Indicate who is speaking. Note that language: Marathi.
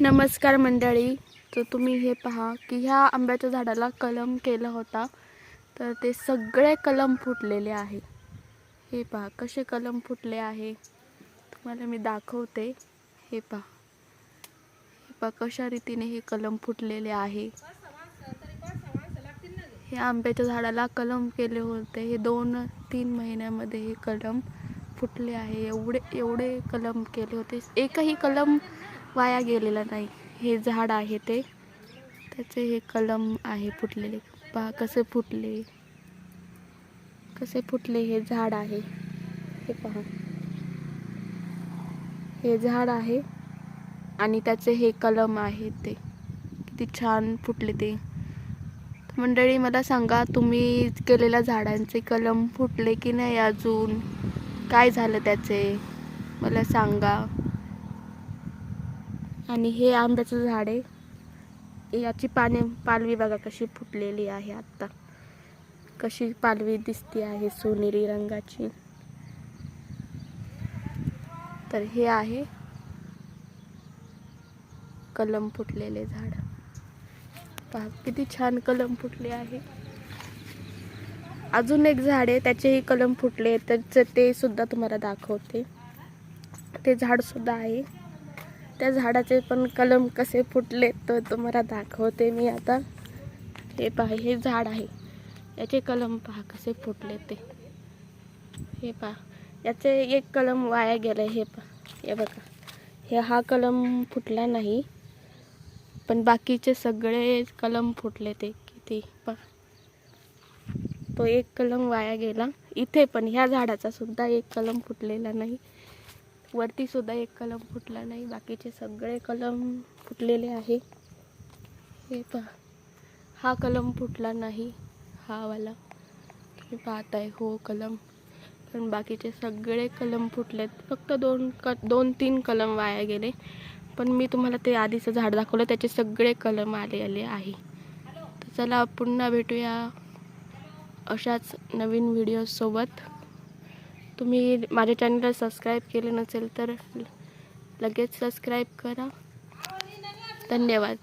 Speaker 1: नमस्कार मंडळी. तर तुम्ही हे पहा की ह्या आंब्याच्या झाडाला कलम केला होता. तर ते सगळे कलम फुटलेले आहे. हे पहा कसे कलम फुटले आहे. तुम्हाला मी दाखवते. हे पहा. हे पहा कशा रीतीने हे कलम फुटलेले आहे. हे आंब्याच्या झाडाला कलम केले होते. हे दोन तीन महिन्यामध्ये हे कलम फुटले आहे. एवढे एवढे कलम केले होते. एकही कलम वाया गेलेला नाही. हे झाड आहे ते. त्याचे हे कलम आहे फुटलेले. पहा कसे फुटले. कसे फुटले हे झाड आहे. हे पहा. हे झाड आहे आणि त्याचे हे कलम आहे ते. किती छान फुटले ते. मंडळी मला सांगा तुम्ही केलेल्या झाडांचे कलम फुटले की नाही अजून? काय झालं त्याचे? मला सांगा. आणि हे आंब्याचं झाड आहे. याची पाने पालवी बघा कशी फुटलेली आहे आत्ता. कशी पालवी दिसते आहे सोनेरी रंगाची. तर हे आहे कलम फुटलेले झाड. पहा किती छान कलम फुटले आहे. अजून एक झाड आहे त्याचेही कलम फुटले त्याचं ते सुद्धा तुम्हाला दाखवते. ते झाड सुद्धा आहे. त्या झाडाचे पण कलम कसे फुटले तर तुम्हाला दाखवते मी आता. हे पहा हे झाड आहे. याचे कलम पहा कसे फुटले ते. हे पहा याचे एक कलम वाया गेलं हे पहा. हे बघा हे हा कलम फुटला नाही पण बाकीचे सगळे कलम फुटले ते. किती पहा. तो एक कलम वाया गेला. इथे पण ह्या झाडाचा सुद्धा एक कलम फुटलेला नाही. वरती सुद्धा एक कलम फुटला नाही बाकीचे सगळे कलम फुटलेले आहे. हे पहा. हा कलम फुटला नाही हा वाला. तुम्ही पाहताय हो कलम. पण बाकीचे सगळे कलम फुटलेत. फक्त दोन क दोन तीन कलम वाया गेले. पण मी तुम्हाला ते आधीचं झाड दाखवलं त्याचे सगळे कलम आले आले आहे. तर चला पुन्हा भेटूया अशाच नवीन व्हिडिओसोबत तुम्ही माझ्या चॅनलला सबस्क्राईब केलं नसेल तर लगेच सबस्क्राईब करा. धन्यवाद.